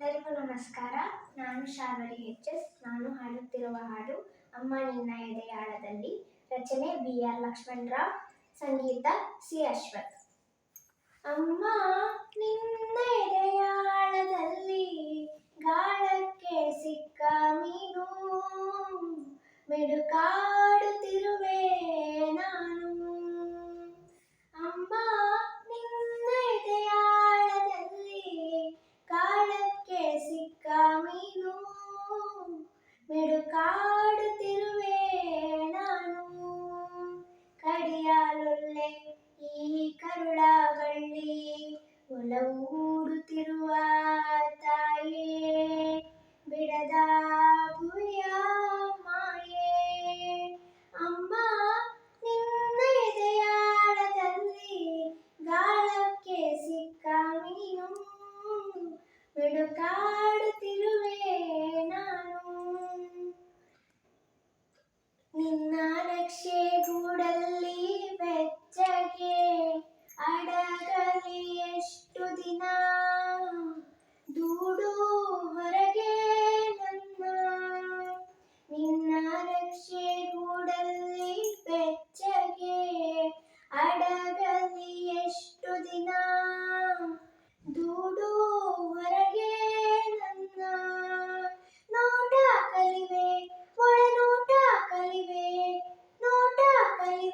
ಎಲ್ಲರಿಗೂ ನಮಸ್ಕಾರ. ನಾನು ಶಾವರಿ ಎಚ್ ಎಸ್ ನಾನು ಹಾಡುತ್ತಿರುವ ಹಾಡು ಅಮ್ಮ ನಿನ್ನ ಎದೆಯಾಳದಲ್ಲಿ. ರಚನೆ ಬಿ ಆರ್ ಲಕ್ಷ್ಮಣರಾವ್. ಸಂಗೀತ ಸಿ ಅಶ್ವಥ್. ಅಮ್ಮ ನಿನ್ನ ಎದೆಯಾಳದಲ್ಲಿ ಗಾಳಕ್ಕೆ ಸಿಕ್ಕ ಮೀನು. ಮಿಡುಕಾಡುತ್ತಿರುವೆ காடு திருவேணானு கடியாலுள்ளே ஈ கருளாவள்ளி உலவு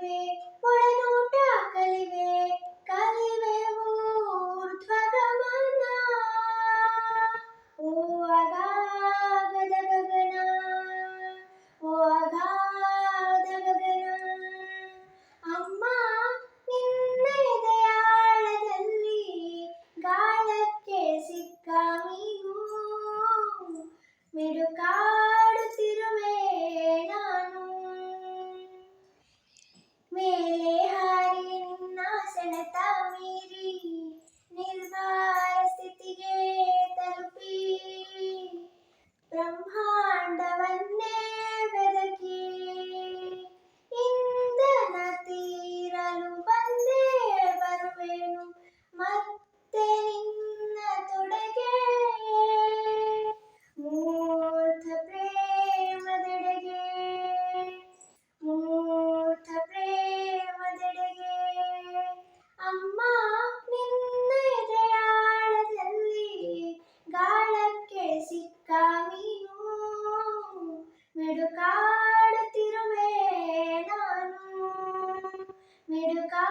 我是你 ಮಿಡುಕಾಡುತ್ತಿರುವೆ ನಾನು ಮಿಡುಕಾ